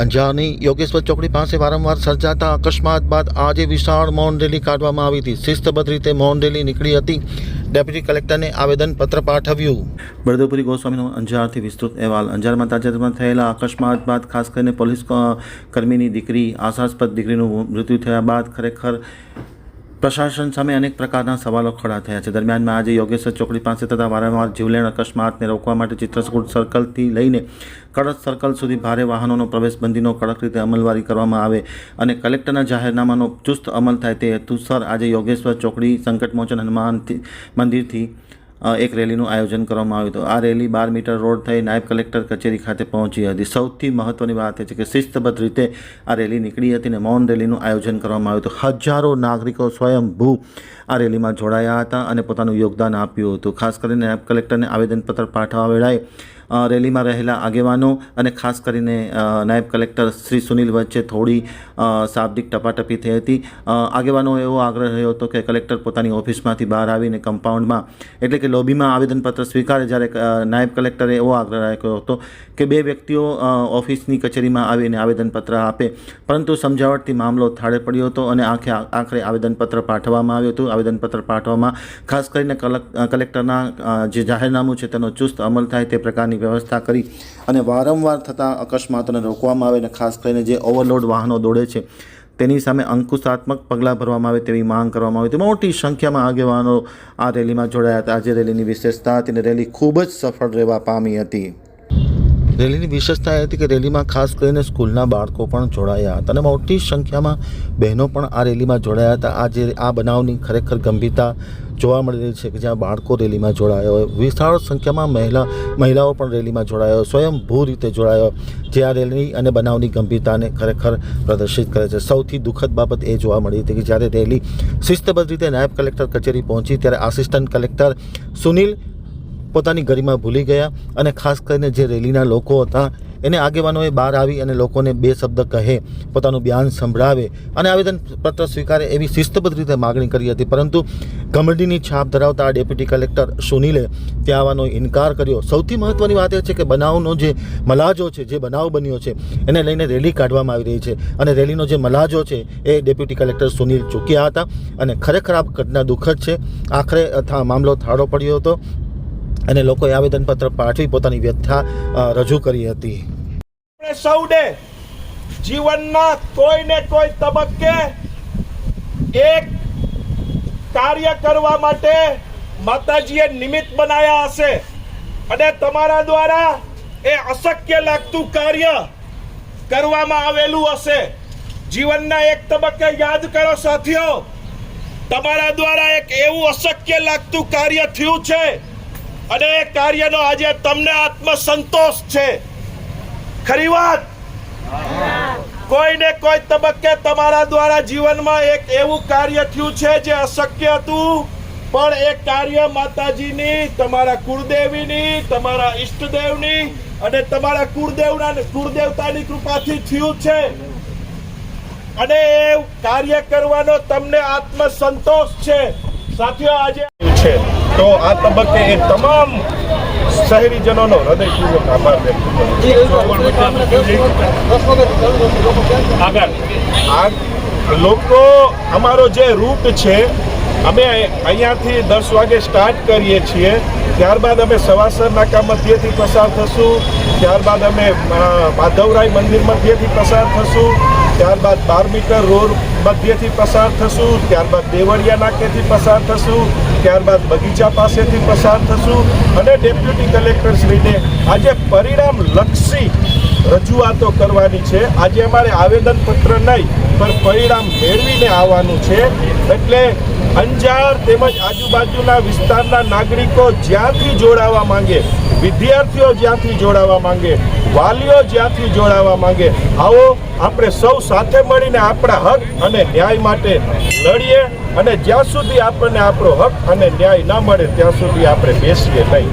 અંજારની યોગેશ્વર ચોકડી પાસે વારંવાર સર્જાતા અકસ્માત બાદ આજે વિશાળ મૌન રેલી કાઢવામાં આવી હતી. શિસ્તબદ્ધ રીતે મૌન રેલી નીકળી હતી. ડેપ્યુટી કલેક્ટરને આવેદનપત્ર પાઠવ્યું. બળદેવપુરી ગોસ્વામીનો અંજારથી વિસ્તૃત અહેવાલ. અંજારમાં તાજેતરમાં થયેલા અકસ્માત બાદ ખાસ કરીને પોલીસ કર્મીની દીકરી, આશાસ્પદ દીકરીનું મૃત્યુ થયા બાદ ખરેખર પ્રશાસન સામે અનેક પ્રકારના સવાલો ખડા થયા છે. દરમિયાનમાં આજે યોગેશ્વર ચોકડી પાસે થતા વારંવાર જીવલેણ અકસ્માતને રોકવા માટે ચિત્રકૂટ સર્કલથી લઈને કડક સર્કલ સુધી ભારે વાહનોનો પ્રવેશબંધીનો કડક રીતે અમલવારી કરવામાં આવે અને કલેક્ટરના જાહેરનામાનો ચુસ્ત અમલ થાય તે હેતુસર આજે યોગેશ્વર ચોકડી સંકટમોચન હનુમાનથી મંદિરથી એક રેલીનું આયોજન કરવામાં આવ્યું હતું. આ રેલી બાર મીટર રોડ થઈ નાયબ કલેક્ટર કચેરી ખાતે પહોંચી હતી. સૌથી મહત્વની વાત એ છે કે શિસ્તબદ્ધ રીતે આ રેલી નીકળી હતી અને મૌન રેલીનું આયોજન કરવામાં આવ્યું હતું. હજારો નાગરિકો સ્વયંભૂ આ રેલીમાં જોડાયા હતા અને પોતાનું યોગદાન આપ્યું હતું. ખાસ કરીને નાયબ કલેક્ટરને આવેદનપત્ર પાઠવવા વેળાએ રેલીમાં રહેલા આગેવાનો અને ખાસ કરીને નાયબ કલેક્ટર શ્રી સુનિલ વચ્ચે થોડી શાબ્દિક ટપાટપી થઈ હતી. આગેવાનો એવો આગ્રહ રહ્યો હતો કે કલેક્ટર પોતાની ઓફિસમાંથી બહાર આવીને કમ્પાઉન્ડમાં, એટલે કે લોબીમાં આવેદનપત્ર સ્વીકારે જ્યારે નાયબ કલેક્ટરે એવો આગ્રહ રાખ્યો હતો કે બે વ્યક્તિઓ ઓફિસની કચેરીમાં આવીને આવેદનપત્ર આપે. પરંતુ સમજાવટથી મામલો થાળે પડ્યો હતો અને આખે આખરે આવેદનપત્ર પાઠવવામાં આવ્યું હતું. આવેદનપત્ર પાઠવવામાં ખાસ કરીને કલક- કલેક્ટરના જે જાહેરનામું છે તેનો ચુસ્ત અમલ થાય તે પ્રકારની વ્યવસ્થા કરી અને વારંવાર થતા અકસ્માતોને રોકવામાં આવે અને ખાસ કરીને જે ઓવરલોડ વાહનો દોડે છે, તેની સામે અંકુશાત્મક પગલાં ભરવામાં આવે તેવી માંગ કરવામાં આવી. હતી મોટી સંખ્યામાં આગેવાનો આ રેલીમાં જોડાયા હતા. આજે રેલીની વિશેષતા હતી અને રેલી ખૂબ જ સફળ રહેવા પામી હતી. રેલીની વિશેષતા એ હતી કે રેલીમાં ખાસ કરીને સ્કૂલના બાળકો પણ જોડાયા હતા અને મોટી સંખ્યામાં બહેનો પણ આ રેલીમાં જોડાયા હતા. આજે આ બનાવની ખરેખર ગંભીરતા જોવા મળી રહી છે કે જ્યાં બાળકો રેલીમાં જોડાયા હોય. વિશાળ સંખ્યામાં મહિલા, મહિલાઓ પણ રેલીમાં જોડાયા સ્વયંભૂ રીતે જોડાયો જે આ રેલી અને બનાવની ગંભીરતાને ખરેખર પ્રદર્શિત કરે છે. સૌથી દુઃખદ બાબત એ જોવા મળી હતી કે જ્યારે રેલી શિસ્તબદ્ધ રીતે નાયબ કલેક્ટર કચેરી પહોંચી, ત્યારે આસિસ્ટન્ટ કલેક્ટર સુનિલ પોતાની ગરિમા ભૂલી ગયા અને ખાસ કરીને જે રેલીના લોકો હતા એને આગેવાનોએ બહાર આવી અને લોકોને બે શબ્દ કહે, પોતાનું બ્યાન સંભળાવે અને આવેદનપત્ર સ્વીકારે એવી શિસ્તબદ્ધ રીતે માગણી કરી હતી. પરંતુ કમરડીની છાપ ધરાવતા આ ડેપ્યુટી કલેક્ટર સુનિલે ત્યાં આવવાનો ઇનકાર કર્યો. સૌથી મહત્ત્વની વાત એ છે કે બનાવનો જે મલાજો છે, જે બનાવ બન્યો છે, એને લઈને રેલી કાઢવામાં આવી રહી છે અને રેલીનો જે મલાજો છે એ ડેપ્યુટી કલેક્ટર સુનિલ ચૂક્યા હતા અને ખરેખર આ ઘટના દુઃખદ છે. આખરે મામલો થાળો પડ્યો હતો. અને લોકોએ આવેદનપત્ર પાઠવી પોતાની વ્યથા રજૂ કરી હતી. સૌને જીવનના કોઈ ને કોઈ તબક્કે એક કાર્ય કરવા માટે માતાજીએ નિમિત્ત બનાયા હશે. અને તમારા દ્વારા એ અશક્ય લાગતું કાર્ય કરવામાં આવેલું હશે. જીવનના એક તબક્કે યાદ કરો સાથીઓ, તમારા દ્વારા એક એવું અશક્ય લાગતું કાર્ય થયું છે અને એ કાર્યનો આજે તમને આત્મસંતોષ છે. ખરી વાત? કોઈને કોઈ તબક્કે તમારા દ્વારા જીવનમાં એક એવું કાર્ય થયું છે જે અશક્ય હતું? પણ એ કાર્ય માતાજીની, તમારા કુળદેવીની, તમારા ઈષ્ટદેવની અને તમારા કુળદેવના કુળદેવતાની કૃપાથી થયું છે. અને એ કાર્ય કરવાનો તમને આત્મસંતોષ છે. સાથીઓ, આજે છે. તો આ તબક્કે એ તમામ શહેરીજનોનો હૃદયપૂર્વક આભાર વ્યક્ત કરું આગળ. આ લોકો અમારો જે રૂટ છે અમે અહીંયાથી દસ વાગે સ્ટાર્ટ કરીએ છીએ. ત્યારબાદ અમે સવાસર નાકા મધ્યથી પસાર થશું. ત્યારબાદ અમે માધવરાય મંદિર મધ્યથી પસાર થશું. ત્યારબાદ બાર મીટર રોડ મધ્યથી પસાર થશું. ત્યારબાદ દેવળિયા નાકેથી પસાર થશું. ત્યારબાદ બગીચા પાસેથી પસાર થશું અને ડેપ્યુટી કલેક્ટર શ્રીને આજે પરિણામ લક્ષી રજૂઆતો કરવાની છે. આજે અમારે આવેદનપત્ર નહીં, પણ પરિણામ મેળવીને આવવાનું છે. એટલે અંજાર તેમજ આજુબાજુના વિસ્તારના નાગરિકો જ્યાંથી જોડાવા માંગે વિદ્યાર્થીઓ જ્યાંથી જોડાવા માંગે, વાલીઓ જ્યાંથી જોડાવા માંગે, આવો આપણે સૌ સાથે મળીને આપણા હક અને ન્યાય માટે લડીએ અને જ્યાં સુધી આપણને આપણો હક અને ન્યાય ન મળે, ત્યાં સુધી આપણે બેસીએ નહીં.